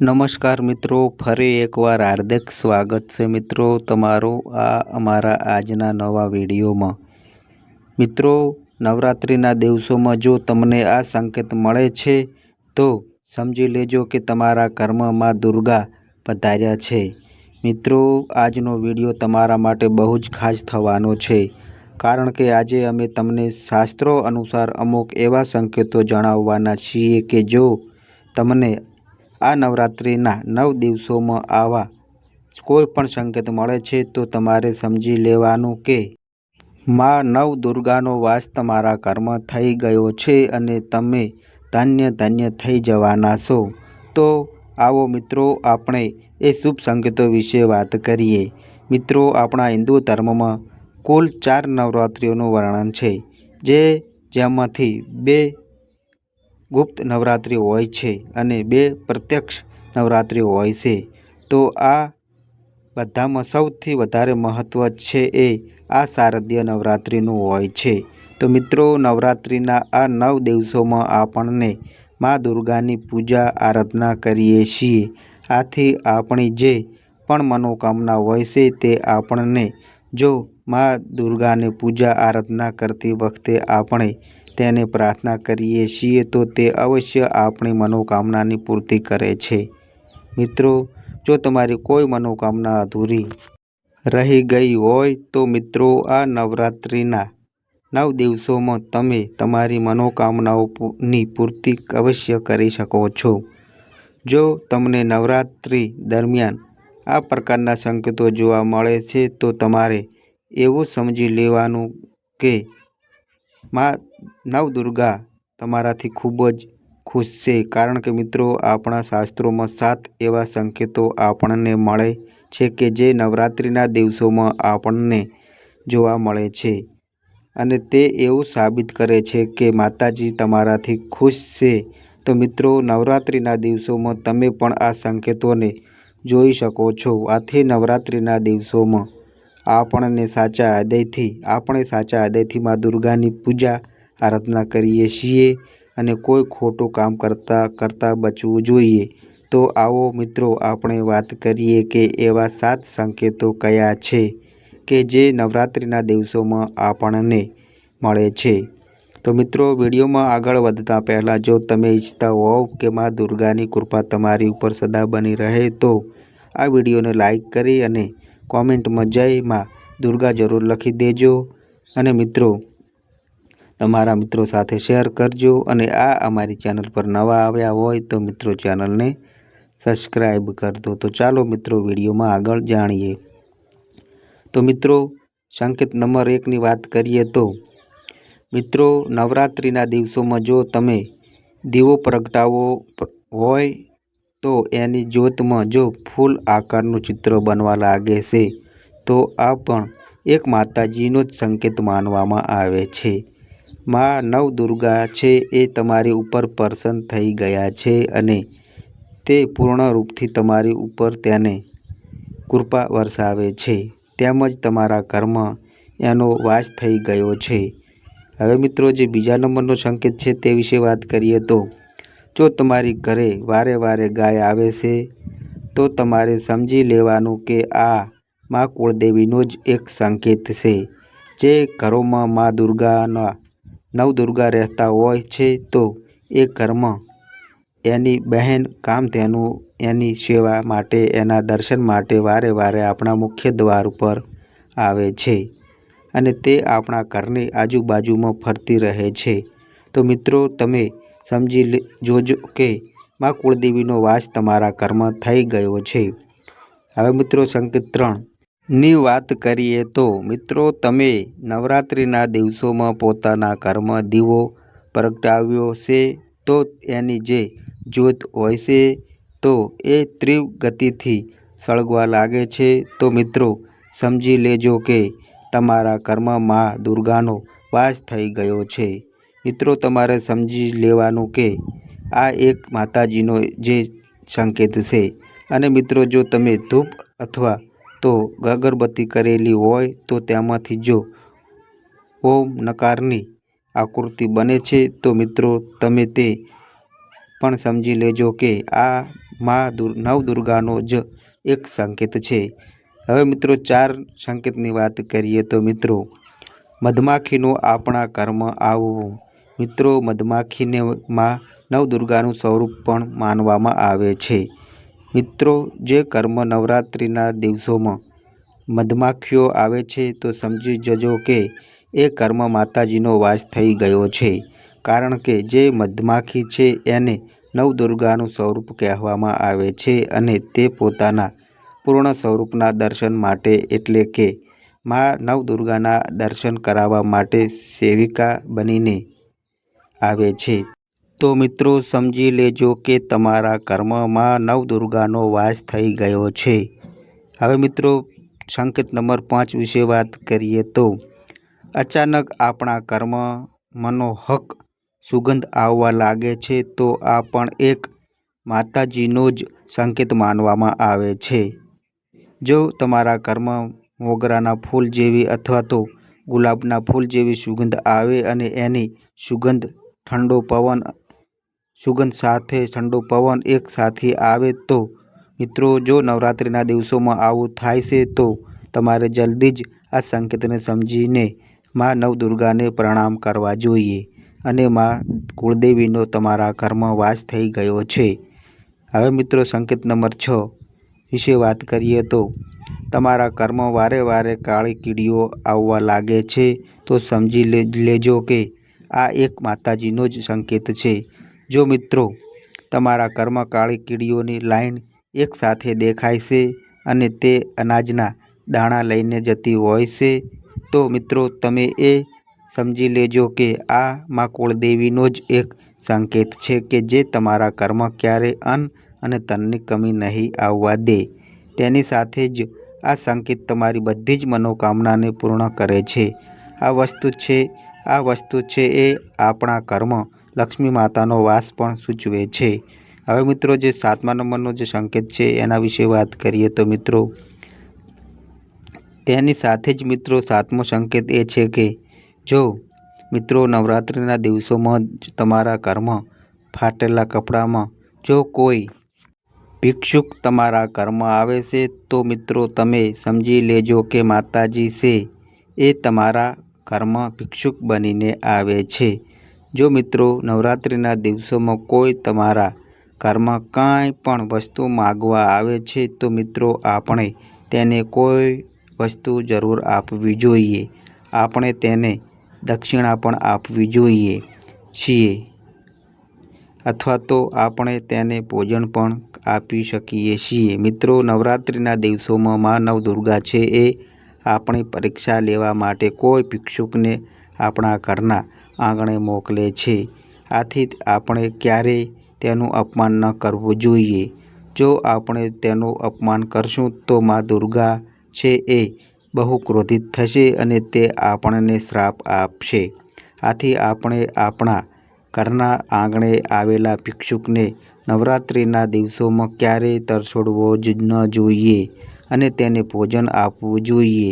નમસ્કાર મિત્રો, ફરી એકવાર હાર્દિક સ્વાગત છે મિત્રો તમારું આ અમારા આજના નવા વિડીયોમાં. મિત્રો, નવરાત્રિના દિવસોમાં જો તમને આ સંકેત મળે છે, તો સમજી લેજો કે તમારા કર્મમાં દુર્ગા પધાર્યા છે. મિત્રો, આજનો વીડિયો તમારા માટે બહુ જ ખાસ થવાનો છે, કારણ કે આજે અમે તમને શાસ્ત્રો અનુસાર અમુક એવા સંકેતો જણાવવાના છીએ કે જો તમને આ નવરાત્રિના નવ દિવસોમાં આવા કોઈ પણ સંકેત મળે છે તો તમારે સમજી લેવાનું કે માં નવ દુર્ગાનો વાસ તમારા કર્મ થઈ ગયો છે અને તમે ધન્ય ધન્ય થઈ જવાના છો. તો આવો મિત્રો, આપણે એ શુભ સંકેતો વિશે વાત કરીએ. મિત્રો, આપણા હિન્દુ ધર્મમાં કુલ ચાર નવરાત્રિઓનું વર્ણન છે, જે જેમાંથી બે ગુપ્ત નવરાત્રિ હોય છે અને બે પ્રત્યક્ષ નવરાત્રિ હોય છે, તો આ બધામાં સૌથી વધારે મહત્ત્વ છે એ આ શારદીય નવરાત્રિનું હોય છે. તો મિત્રો, નવરાત્રિના આ નવ દિવસોમાં આપણને મા દુર્ગાની પૂજા, આરાધના કરીએ છીએ. આથી આપણી જે પણ મનોકામના હોય છે તે આપણને જો મા દુર્ગાને પૂજા, આરાધના કરતી વખતે આપણે તેને પ્રાર્થના કરીએ છીએ તો તે અવશ્ય આપણી મનોકામનાની પૂર્તિ કરે છે. મિત્રો, જો તમારી કોઈ મનોકામના અધૂરી રહી ગઈ હોય તો મિત્રો, આ નવરાત્રિના નવ દિવસોમાં તમે તમારી મનોકામનાઓની પૂર્તિ અવશ્ય કરી શકો છો. જો તમને નવરાત્રિ દરમિયાન આ પ્રકારના સંકેતો જોવા મળે છે, તો તમારે એવું સમજી લેવાનું કે મા નવદુર્ગા તમારાથી ખૂબ જ ખુશ છે કારણ કે મિત્રો, આપણા શાસ્ત્રોમાં સાત એવા સંકેતો આપણને મળે છે કે જે નવરાત્રિના દિવસોમાં આપણને જોવા મળે છે. અને તે એવું સાબિત કરે છે કે માતાજી તમારાથી ખુશ છે. તો મિત્રો, નવરાત્રિના દિવસોમાં તમે પણ આ સંકેતોને જોઈ શકો છો. આથી નવરાત્રિના દિવસોમાં આપણને સાચા હૃદયથી, આપણે સાચા હૃદયથી મા દુર્ગાની પૂજા આરાધના કરીએ છીએ અને કોઈ ખોટું કામ કરતાં કરતાં બચવું જોઈએ. તો આવો મિત્રો, આપણે વાત કરીએ કે એવા સાત સંકેતો કયા છે કે જે નવરાત્રિના દિવસોમાં આપણને મળે છે. તો મિત્રો, વિડીયોમાં આગળ વધતા પહેલાં જો તમે ઈચ્છતા હોવ કે મા દુર્ગાની કૃપા તમારી ઉપર સદા બની રહે તો આ વિડીયોને લાઈક કરી અને કોમેન્ટમાં જય માં દુર્ગા જરૂર લખી દેજો. અને મિત્રો તમારા મિત્રો સાથે શેર કરજો અને આ અમારી ચેનલ પર નવા આવ્યા હોય તો મિત્રો ચેનલને સબસ્ક્રાઈબ કરજો. તો ચાલો મિત્રો વિડીયોમાં આગળ જાણીએ. તો મિત્રો, સંકેત નંબર એકની વાત કરીએ તો, મિત્રો, નવરાત્રિના દિવસોમાં જો તમે દીવો પ્રગટાવો હોય તો એની જ્યોતમાં જો ફૂલ આકારનું ચિત્ર બનવા લાગે છે, તો આ પણ એક માતાજીનો જ સંકેત માનવામાં આવે છે. માં નવદુર્ગા છે એ તમારી ઉપર પ્રસન્ન થઈ ગયા છે અને તે પૂર્ણ રૂપથી તમારી ઉપર તેને કૃપા વરસાવે છે. તેમજ તમારા ઘરમાં એનો વાસ થઈ ગયો છે. હવે મિત્રો, જે બીજા નંબરનો સંકેત છે તે વિશે વાત કરીએ તો, જો તમારી ઘરે વારે વારે ગાય આવે છે, તો તમારે સમજી લેવાનું કે આ મા કુળદેવીનો જ એક સંકેત છે. જે ઘરોમાં મા દુર્ગાના નવદુર્ગા રહેતા હોય છે તો એ ઘરમાં એની બહેન કામ તેનું એની સેવા માટે, એના દર્શન માટે વારે વારે આપણા મુખ્ય દ્વાર ઉપર આવે છે અને તે આપણા ઘરની આજુબાજુમાં ફરતી રહે છે. તો મિત્રો, તમે સમજી જોજો કે મા કુળદેવીનો વાસ તમારા ઘરમાં થઈ ગયો છે. હવે મિત્રો, સંકેત ત્રણ. ની વાત કરીએ તો મિત્રો, તમે નવરાત્રિના દિવસોમાં પોતાના ઘરમાં દીવો પ્રગટાવ્યો છે તો એની જે જ્યોત હોય છે તો એ તીવ્ર ગતિથી સળગવા લાગે છે. તો મિત્રો, સમજી લેજો કે તમારા ઘરમાં મા દુર્ગાનો વાસ થઈ ગયો છે. મિત્રો, તમારે સમજી લેવાનું કે આ એક માતાજીનો જે સંકેત છે. અને મિત્રો, જો તમે ધૂપ અથવા તો અગરબત્તી કરેલી હોય તો તેમાંથી જો ઓમ નકારની આકૃતિ બને છે, તો મિત્રો તમે તે પણ સમજી લેજો કે આ મા દુર, નવદુર્ગાનો જ એક સંકેત છે. હવે મિત્રો ચાર સંકેતની વાત કરીએ તો મિત્રો, મધમાખીનું આપણા કર્મ આવવું. મિત્રો, મધમાખીને માં નવદુર્ગાનું સ્વરૂપ પણ માનવામાં આવે છે. મિત્રો, જે કર્મ નવરાત્રિના દિવસોમાં મધમાખીઓ આવે છે, તો સમજી જજો કે એ કર્મ માતાજીનો વાસ થઈ ગયો છે. કારણ કે જે મધમાખી છે, એને નવદુર્ગાનું સ્વરૂપ કહેવામાં આવે છે અને તે પોતાના પૂર્ણ સ્વરૂપના દર્શન માટે, એટલે કે મા નવદુર્ગાના દર્શન કરાવવા માટે સેવિકા બનીને આવે છે. તો મિત્રો સમજી લેજો કે તમારા કર્મમાં નવદુર્ગાનો વાસ થઈ ગયો છે. હવે મિત્રો સંકેત નંબર પાંચ વિશે વાત કરીએ તો, અચાનક આપણા કર્મ મનોહક સુગંધ આવવા લાગે છે તો આ પણ એક માતાજીનો જ સંકેત માનવામાં આવે છે. જો તમારા કર્મ મોગરાના ફૂલ જેવી અથવા તો ગુલાબના ફૂલ જેવી સુગંધ આવે અને એની સુગંધ ઠંડો પવન સુગંધ સાથે ઠંડો પવન એક સાથે આવે તો? મિત્રો, જો નવરાત્રિના દિવસોમાં આવું થાય છે, તો તમારે જલ્દી જ આ સંકેતને સમજીને મા નવદુર્ગાને પ્રણામ કરવા જોઈએ અને મા કુળદેવીનો તમારા ઘરમાં વાસ થઈ ગયો છે. હવે મિત્રો, સંકેત નંબર છ વિશે વાત કરીએ તો, તમારા ઘરમાં વારે વારે કાળી કીડીઓ આવવા લાગે છે, તો સમજી લેજો કે આ એક માતાજીનો જ સંકેત છે. જો મિત્રો, તમારા ઘરમાં કાળી કીડીઓની લાઈન એકસાથે દેખાય છે અને તે અનાજના દાણા લઈને જતી હોય છે, તો મિત્રો તમે એ સમજી લેજો કે આ મા કુળદેવીનો જ એક સંકેત છે કે જે તમારા કર્મ ક્યારે અન્ન અને તનની કમી નહીં આવવા દે. તેની સાથે જ આ સંકેત તમારી બધી જ મનોકામનાને પૂર્ણ કરે છે. આ વસ્તુ છે, આ વસ્તુ છે એ આપણા ઘરમાં લક્ષ્મી માતાનો વાસ પણ સૂચવે છે. હવે મિત્રો, જે સાતમા નંબરનો જે સંકેત છે, એના વિશે વાત કરીએ તો મિત્રો, તેની સાથે જ મિત્રો, સાતમો સંકેત એ છે કે, જો મિત્રો, નવરાત્રિના દિવસોમાં જ તમારા ઘરમાં ફાટેલા કપડામાં જો કોઈ ભિક્ષુક તમારા ઘરમાં આવે છે, તો મિત્રો, તમે સમજી લેજો કે માતાજી છે એ તમારા ઘરમાં ભિક્ષુક બનીને આવે છે. જો મિત્રો, નવરાત્રિના દિવસોમાં કોઈ તમારા ઘરમાં કાંઈ પણ વસ્તુ માગવા આવે છે, તો મિત્રો, આપણે તેને કોઈ વસ્તુ જરૂર આપવી જોઈએ. આપણે તેને દક્ષિણા પણ આપવી જોઈએ છીએ. અથવા તો આપણે તેને ભોજન પણ આપી શકીએ છીએ. મિત્રો, નવરાત્રિના દિવસોમાં મા નવદુર્ગા છે એ આપણી પરીક્ષા લેવા માટે કોઈ ભિક્ષુકને આપણા ઘરના આંગણે મોકલે છે. આથી આપણે ક્યારેય તેનું અપમાન ન કરવું જોઈએ. જો આપણે તેનું અપમાન કરશું તો મા દુર્ગા છે એ બહુ ક્રોધિત થશે અને તે આપણને શ્રાપ આપશે. આથી આપણે આપણા ઘરના આંગણે આવેલા ભિક્ષુકને નવરાત્રિના દિવસોમાં ક્યારેય તરછોડવો જ ન જોઈએ અને તેને ભોજન આપવું જોઈએ.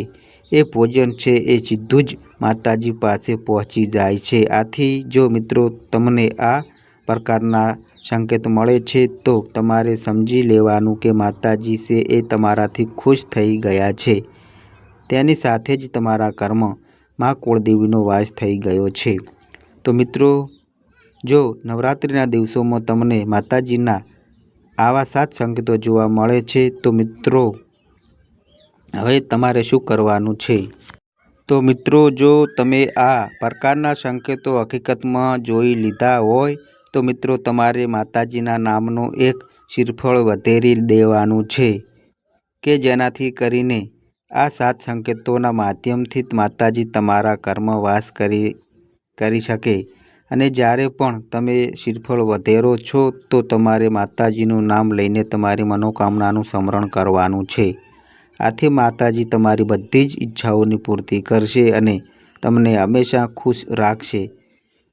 એ ભોજન છે એ સીધું જ માતાજી પાસે પહોંચી જાય છે. આથી જો મિત્રો તમને આ પ્રકારના સંકેત મળે છે, તો તમારે સમજી લેવાનું કે માતાજી છે એ તમારાથી ખુશ થઈ ગયા છે. તેની સાથે જ તમારા કર્મ મા કુળદેવીનો વાસ થઈ ગયો છે. તો મિત્રો, જો નવરાત્રિના દિવસોમાં તમને માતાજીના આવા સાત સંકેતો જોવા મળે છે, તો મિત્રો, હવે તમારે શું કરવાનું છે? તો મિત્રો, જો તમે આ પ્રકારના સંકેતો હકીકતમાં જોઈ લીધા હોય, તો મિત્રો, તમારે માતાજીના નામનું એક શિરફળ વધેરી દેવાનું છે કે જેનાથી કરીને આ સાત સંકેતોના માધ્યમથી માતાજી તમારા કર્મવાસ વાસ કરી કરી શકે. અને જ્યારે પણ તમે શિરફળ વધેરો છો, તો તમારે માતાજીનું નામ લઈને તમારી મનોકામનાનું સ્મરણ કરવાનું છે. આથી માતાજી તમારી બધી જ ઈચ્છાઓની પૂર્તિ કરશે અને તમને હંમેશા ખુશ રાખશે.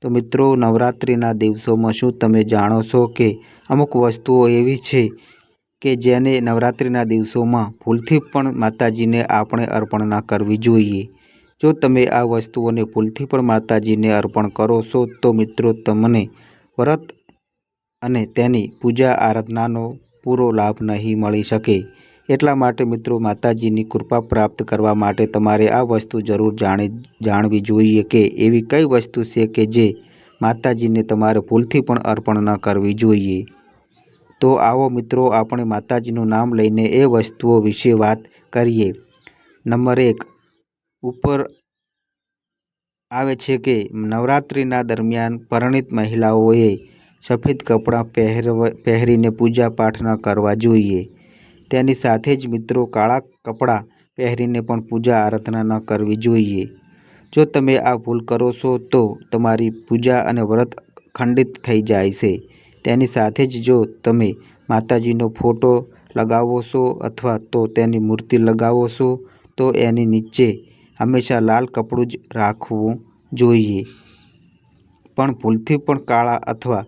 તો મિત્રો, નવરાત્રિના દિવસોમાં શું તમે જાણો છો કે અમુક વસ્તુઓ એવી છે કે જેને નવરાત્રિના દિવસોમાં ભૂલથી પણ માતાજીને આપણે અર્પણ ના કરવી જોઈએ? જો તમે આ વસ્તુઓને ભૂલથી પણ માતાજીને અર્પણ કરો છો, તો મિત્રો તમને વ્રત અને તેની પૂજા આરાધનાનો પૂરો લાભ નહીં મળી શકે. એટલા માટે મિત્રો માતાજીની કૃપા પ્રાપ્ત કરવા માટે તમારે આ વસ્તુ જરૂર જાણી જાણવી જોઈએ કે એવી કઈ વસ્તુ છે કે જે માતાજીને તમારે ભૂલથી પણ અર્પણ ન કરવી જોઈએ. તો આવો મિત્રો આપણે માતાજીનું નામ લઈને એ વસ્તુઓ વિશે વાત કરીએ. નંબર એક, ઉપર આવે છે કે નવરાત્રિના દરમિયાન પરણિત મહિલાઓએ સફેદ કપડાં પહેરવા પહેરીને પૂજા પાઠ ન કરવા જોઈએ. તેની સાથે જ મિત્રો કાળા કપડાં પહેરીને પણ પૂજા આરાધના ન કરવી જોઈએ. જો તમે આ ભૂલ કરો છો, તો તમારી પૂજા અને વ્રત ખંડિત થઈ જાય છે. તેની સાથે જ જો તમે માતાજીનો ફોટો લગાવો છો અથવા તો તેની મૂર્તિ લગાવો છો, તો એની નીચે હંમેશા લાલ કપડું જ રાખવું જોઈએ. પણ ભૂલથી પણ કાળા અથવા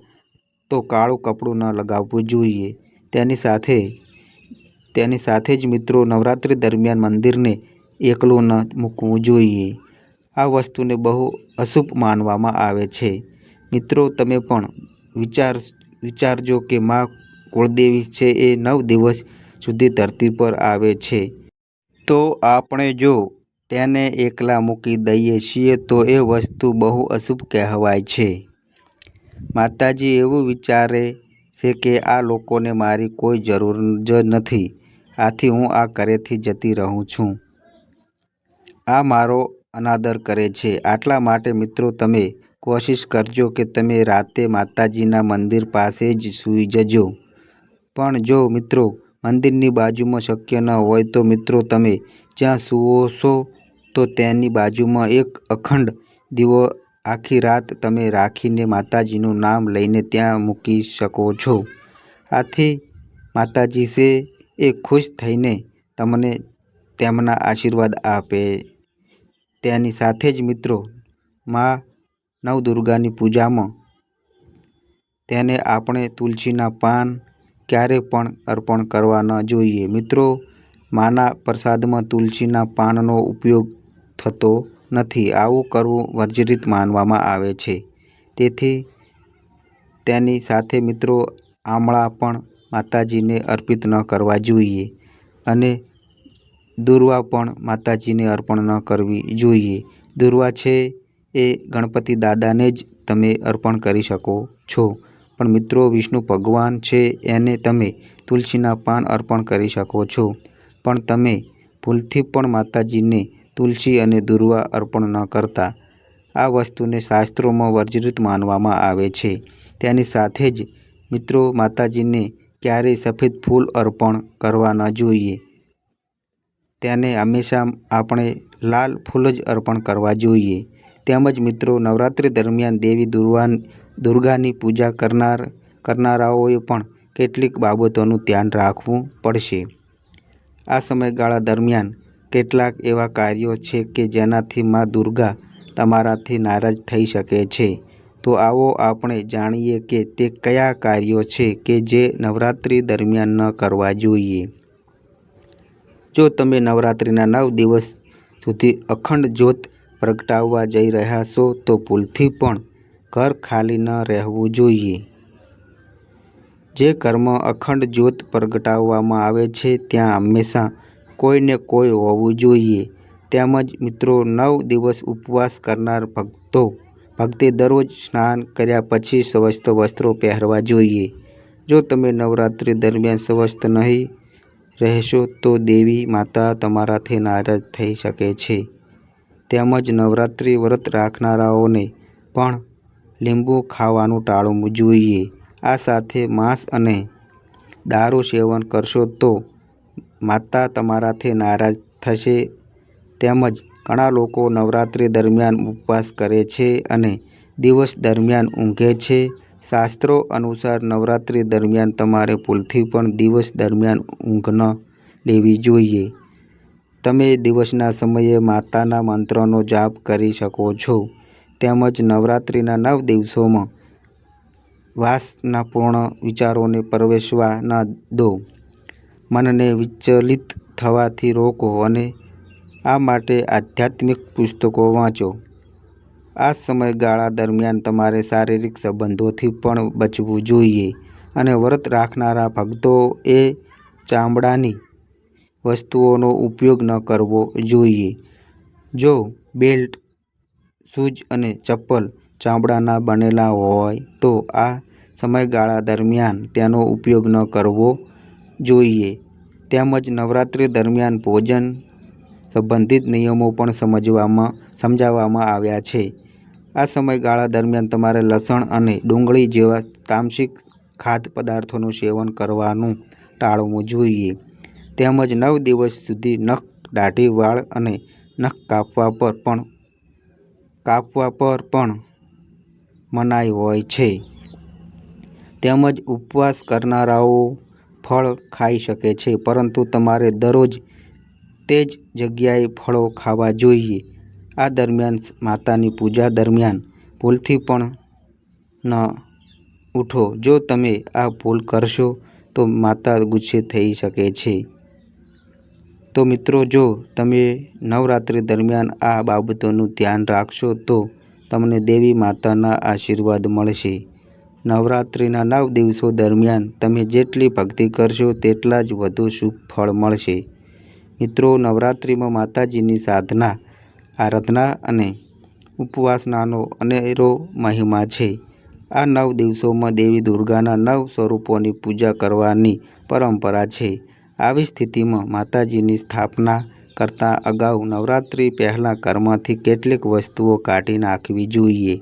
તો કાળું કપડું ન લગાવવું જોઈએ. તેની સાથે તેની સાથે જ મિત્રો નવરાત્રિ દરમિયાન મંદિરને એકલું ન મૂકવું જોઈએ. આ વસ્તુને બહુ અશુભ માનવામાં આવે છે. મિત્રો, તમે પણ વિચાર વિચારજો કે મા કુળદેવી છે એ નવ દિવસ સુધી ધરતી પર આવે છે. તો આપણે જો તેને એકલા મૂકી દઈએ છીએ તો એ વસ્તુ બહુ અશુભ કહેવાય છે. માતાજી એવું વિચારે છે કે આ લોકોને મારી કોઈ જરૂર જ નથી. આથી હું આ ઘરેથી જતી રહું છું. આ મારો અનાદર કરે છે. આટલા માટે મિત્રો તમે કોશિશ કરજો કે તમે રાતે માતાજીના મંદિર પાસે જ સૂઈ જજો. પણ જો મિત્રો મંદિરની બાજુમાં શક્ય ન હોય તો મિત્રો તમે જ્યાં સૂવો છો તો તેની બાજુમાં એક અખંડ દીવો આખી રાત તમે રાખીને માતાજીનું નામ લઈને ત્યાં મૂકી શકો છો. આથી માતાજી છે એ ખુશ થઈને તમને તેમના આશીર્વાદ આપે. તેની સાથે જ મિત્રો, મા નવદુર્ગાની પૂજામાં તેને આપણે તુલસીના પાન ક્યારે પણ અર્પણ કરવા ન જોઈએ. મિત્રો, માના પ્રસાદમાં તુલસીના પાનનો ઉપયોગ થતો નથી. આવું કરવું વર્જિત માનવામાં આવે છે. તેથી તેની સાથે મિત્રો આમળા પણ માતાજીને અર્પિત ન કરવા જોઈએ અને દુર્વા પણ માતાજીને અર્પણ ન કરવી જોઈએ. દુર્વા છે એ ગણપતિ દાદાને જ તમે અર્પણ કરી શકો છો. પણ મિત્રો, વિષ્ણુ ભગવાન છે એને તમે તુલસીના પાન અર્પણ કરી શકો છો. પણ તમે ભૂલથી પણ માતાજીને તુલસી અને દુર્વા અર્પણ ન કરતા. આ વસ્તુને શાસ્ત્રોમાં વર્જિત માનવામાં આવે છે. તેની સાથે જ મિત્રો માતાજીને ક્યારેય સફેદ ફૂલ અર્પણ કરવા ન જોઈએ. તેને હંમેશા આપણે લાલ ફૂલ જ અર્પણ કરવા જોઈએ. તેમજ મિત્રો, નવરાત્રિ દરમિયાન દેવી દુર્વા દુર્ગાની પૂજા કરનાર, કરનારાઓએ પણ કેટલીક બાબતોનું ધ્યાન રાખવું પડશે. આ સમયગાળા દરમિયાન કેટલાક એવા કાર્યો છે કે જેનાથી મા દુર્ગા તમારાથી નારાજ થઈ શકે છે. તો આવો આપણે જાણીએ કે તે કયા કાર્યો છે કે જે નવરાત્રિ દરમિયાન ન કરવા જોઈએ. જો તમે નવરાત્રિના નવ દિવસ સુધી અખંડ જ્યોત પ્રગટાવવા જઈ રહ્યા છો, તો ભૂલથી પણ ઘર ખાલી ન રહેવું જોઈએ. જે કર્મ અખંડ જ્યોત પ્રગટાવવામાં આવે છે, ત્યાં હંમેશા કોઈને કોઈ હોવું જોઈએ. તેમજ મિત્રો, નવ દિવસ ઉપવાસ કરનાર ભક્તો, ભક્તે દરરોજ સ્નાન કર્યા પછી સ્વસ્થ વસ્ત્રો પહેરવા જોઈએ. જો તમે નવરાત્રિ દરમિયાન સ્વસ્થ નહીં રહેશો, તો દેવી માતા તમારાથી નારાજ થઈ શકે છે. તેમજ નવરાત્રિ વ્રત રાખનારાઓને પણ લીંબુ ખાવાનું ટાળવું જોઈએ. આ સાથે માંસ અને દારૂ સેવન કરશો તો માતા તમારાથી નારાજ થશે. તેમજ ઘણા લોકો નવરાત્રિ દરમિયાન ઉપવાસ કરે છે અને દિવસ દરમિયાન ઊંઘે છે. શાસ્ત્રો અનુસાર નવરાત્રિ દરમિયાન તમારે ભૂલથી પણ દિવસ દરમિયાન ઊંઘ ન લેવી જોઈએ. તમે દિવસના સમયે માતાના મંત્રોનો જાપ કરી શકો છો. તેમજ નવરાત્રિના નવ દિવસોમાં વાસનાપૂર્ણ વિચારોને પ્રવેશવા ન દો. મનને વિચલિત થવાથી રોકો અને આ માટે આધ્યાત્મિક પુસ્તકો વાંચો આ સમયગાળા દરમિયાન તમારે શારીરિક સંબંધોથી પણ બચવું જોઈએ અને વ્રત રાખનારા ભક્તોએ ચામડાની વસ્તુઓનો ઉપયોગ ન કરવો જોઈએ. જો બેલ્ટ, શૂઝ અને ચપ્પલ ચામડાના બનેલા હોય તો આ સમયગાળા દરમિયાન તેનો ઉપયોગ ન કરવો જોઈએ. તેમજ નવરાત્રિ દરમિયાન ભોજન સંબંધિત નિયમો પણ સમજવામાં સમજાવવામાં આવ્યા છે. આ સમયગાળા દરમિયાન તમારે લસણ અને ડુંગળી જેવા તામસિક ખાદ્ય પદાર્થોનું સેવન કરવાનું ટાળવું જોઈએ. તેમજ નવ દિવસ સુધી નખ, દાઢી, વાળ અને નખ કાપવા પર પણ કાપવા પર પણ મનાઈ હોય છે. તેમજ ઉપવાસ કરનારાઓ ફળ ખાઈ શકે છે, પરંતુ તમારે દરરોજ તે જ જગ્યાએ ફળો ખાવા જોઈએ. આ દરમિયાન માતાની પૂજા દરમિયાન ભૂલથી પણ ન ઉઠો. જો તમે આ ભૂલ કરશો, તો માતા ગુસ્સે થઈ શકે છે. તો મિત્રો, જો તમે નવરાત્રિ દરમિયાન આ બાબતોનું ધ્યાન રાખશો, તો તમને દેવી માતાના આશીર્વાદ મળશે. નવરાત્રિના નવ દિવસો દરમિયાન તમે જેટલી ભક્તિ કરશો તેટલા જ વધુ શુભ ફળ મળશે. મિત્રો નવરાત્રિમાં માતાજીની સાધના, આરાધના અને ઉપવાસનાનો અનેરો મહિમા છે. આ નવ દિવસોમાં દેવી દુર્ગાના નવ સ્વરૂપોની પૂજા કરવાની પરંપરા છે. આવી સ્થિતિમાં માતાજીની સ્થાપના કરતાં અગાઉ નવરાત્રિ પહેલાં ઘરમાંથી કેટલીક વસ્તુઓ કાઢી નાખવી જોઈએ.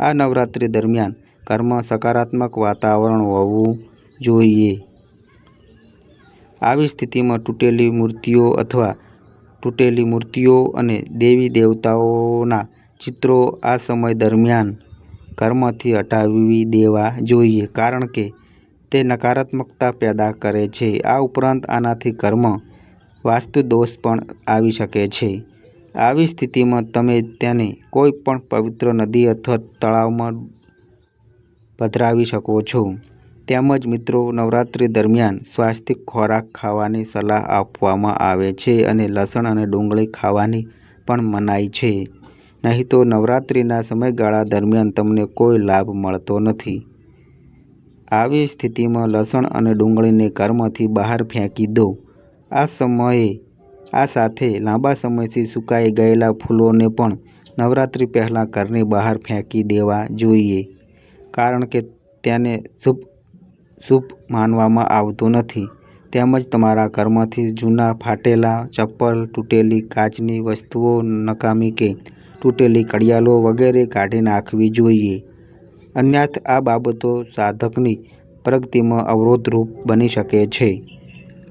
આ નવરાત્રિ દરમિયાન ઘરમાં સકારાત્મક વાતાવરણ હોવું જોઈએ. આવી સ્થિતિમાં તૂટેલી મૂર્તિઓ અથવા તૂટેલી મૂર્તિઓ અને દેવી દેવતાઓના ચિત્રો આ સમય દરમિયાન ઘરમાંથી હટાવી દેવા જોઈએ કારણ કે તે નકારાત્મકતા પેદા કરે છે. આ ઉપરાંત આનાથી ઘરમાં વાસ્તુ દોષ પણ આવી શકે છે. આવી સ્થિતિમાં તમે તેને કોઈ પણ પવિત્ર નદી અથવા તળાવમાં પધરાવી શકો છો. તેમજ મિત્રો, નવરાત્રિ દરમિયાન સ્વાસ્તિક ખોરાક ખાવાની સલાહ આપવામાં આવે છે અને લસણ અને ડુંગળી ખાવાની પણ મનાઈ છે. નહીં તો નવરાત્રિના સમયગાળા દરમિયાન તમને કોઈ લાભ મળતો નથી. આવી સ્થિતિમાં લસણ અને ડુંગળીને કર્મથી બહાર ફેંકી દો. આ સમયે, આ સાથે લાંબા સમયથી સુકાઈ ગયેલા ફૂલોને પણ નવરાત્રિ પહેલાં ઘરની બહાર ફેંકી દેવા જોઈએ કારણ કે તેને શુભ શુભ માનવામાં આવતું નથી. તેમજ તમારા ઘરમાંથી જૂના ફાટેલા ચપ્પલ, તૂટેલી કાચની વસ્તુઓ, નકામી કે તૂટેલી ઘડિયાળો વગેરે કાઢી નાખવી જોઈએ. અન્યથ આ બાબતો સાધકની પ્રગતિમાં અવરોધરૂપ બની શકે છે.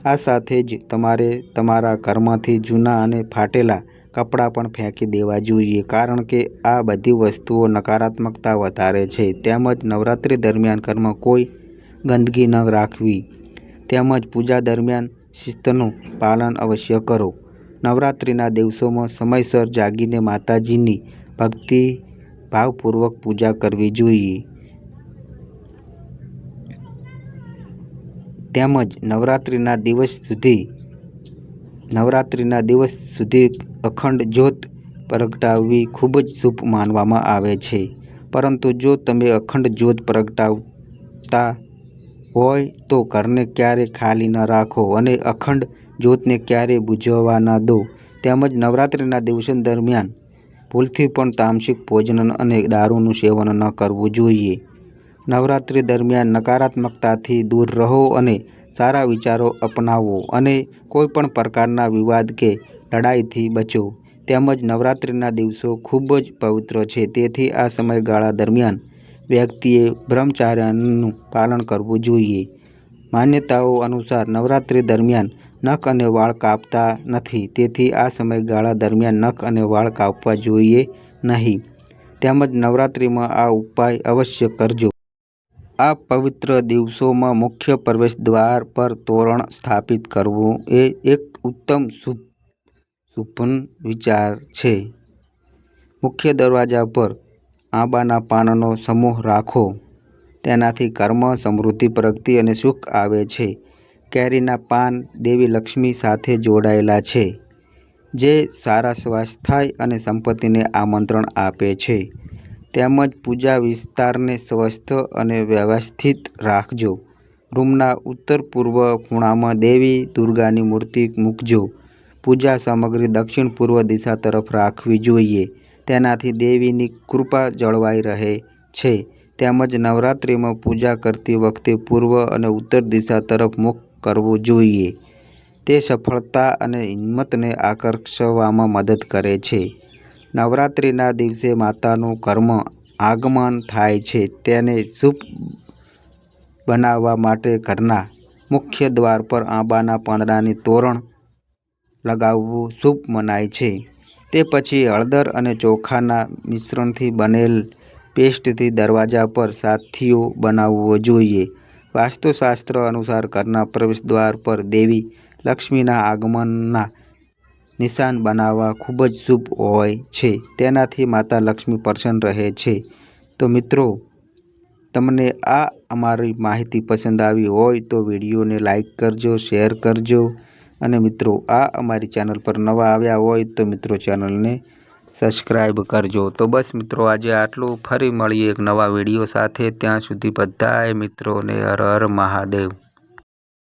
આ સાથે જ તમારે તમારા ઘરમાંથી જૂના અને ફાટેલા કપડાં પણ ફેંકી દેવા જોઈએ, કારણ કે આ બધી વસ્તુઓ નકારાત્મકતા વધારે છે. તેમજ નવરાત્રિ દરમિયાન ઘરમાં કોઈ ગંદકી ન રાખવી. તેમજ પૂજા દરમિયાન શિસ્તનું પાલન અવશ્ય કરો. નવરાત્રિના દિવસોમાં સમયસર જાગીને માતાજીની ભક્તિ ભાવપૂર્વક પૂજા કરવી જોઈએ. તેમજ નવરાત્રિના દિવસ સુધી, નવરાત્રિના દિવસ સુધી અખંડ જ્યોત પ્રગટાવવી ખૂબ જ શુભ માનવામાં આવે છે. પરંતુ જો તમે અખંડ જ્યોત પ્રગટાવતા હોય તો ઘરને ક્યારેય ખાલી ન રાખો અને અખંડ જ્યોતને ક્યારેય બુઝવવા ન દો. તેમજ નવરાત્રિના દિવસો દરમિયાન ભૂલથી પણ તામસિક ભોજન અને દારૂનું સેવન ન કરવું જોઈએ. નવરાત્રિ દરમિયાન નકારાત્મકતાથી દૂર રહો અને સારા વિચારો અપનાવો અને કોઈ પણ પ્રકારના વિવાદ કે લડાઈથી બચો. તેમજ નવરાત્રિના દિવસો ખૂબ જ પવિત્ર છે તેથી આ સમયગાળા દરમિયાન વ્યક્તિએ બ્રહ્મચાર્યનું પાલન કરવું જોઈએ. માન્યતાઓ અનુસાર નવરાત્રિ દરમિયાન નખ અને વાળ કાપતા નથી તેથી આ સમયગાળા દરમિયાન નખ અને વાળ કાપવા જોઈએ નહીં. તેમજ નવરાત્રિમાં આ ઉપાય અવશ્ય કરજો. આ પવિત્ર દિવસોમાં મુખ્ય પ્રવેશદ્વાર પર તોરણ સ્થાપિત કરવું એ એક ઉત્તમ શુભ વિચાર છે. મુખ્ય દરવાજા પર આંબાના પાનનો સમૂહ રાખો. તેનાથી કર્મ સમૃદ્ધિ, પ્રગતિ અને સુખ આવે છે. કેરીના પાન દેવી લક્ષ્મી સાથે જોડાયેલા છે જે સારા સ્વાસ્થ્ય અને સંપત્તિને આમંત્રણ આપે છે. તેમજ પૂજા વિસ્તારને સ્વસ્થ અને વ્યવસ્થિત રાખજો. રૂમના ઉત્તર પૂર્વ ખૂણામાં દેવી દુર્ગાની મૂર્તિ મૂકજો. પૂજા સામગ્રી દક્ષિણ પૂર્વ દિશા તરફ રાખવી જોઈએ. તેનાથી દેવીની કૃપા જળવાઈ રહે છે. તેમજ નવરાત્રિમાં પૂજા કરતી વખતે પૂર્વ અને ઉત્તર દિશા તરફ મુખ કરવું જોઈએ. તે સફળતા અને હિંમતને આકર્ષવામાં મદદ કરે છે. નવરાત્રિના દિવસે માતાનું કર્મ આગમન થાય છે, તેને શુભ બનાવવા માટે ઘરના મુખ્ય દ્વાર પર આંબાના પાંદડાની તોરણ લગાવવું શુભ મનાય છે. તે પછી હળદર અને ચોખાના મિશ્રણથી બનેલ પેસ્ટથી દરવાજા પર સાથીઓ બનાવવો જોઈએ. વાસ્તુશાસ્ત્ર અનુસાર ઘરના પ્રવેશદ્વાર પર દેવી લક્ષ્મીના આગમનના નિશાન બનાવવા ખૂબ જ શુભ હોય છે. તેનાથી માતા લક્ષ્મી પ્રસન્ન રહે છે. તો મિત્રો, તમને આ અમારી માહિતી પસંદ આવી હોય તો વિડીયોને લાઇક કરજો, શેર કરજો. અને મિત્રો, આ અમારી ચેનલ પર નવા આવ્યા હોય તો મિત્રો ચેનલને સબસ્ક્રાઈબ કરજો. તો બસ મિત્રો, આજે આટલું. ફરી મળીએ એક નવા વીડિયો સાથે. ત્યાં સુધી બધાએ મિત્રોને હર હર મહાદેવ.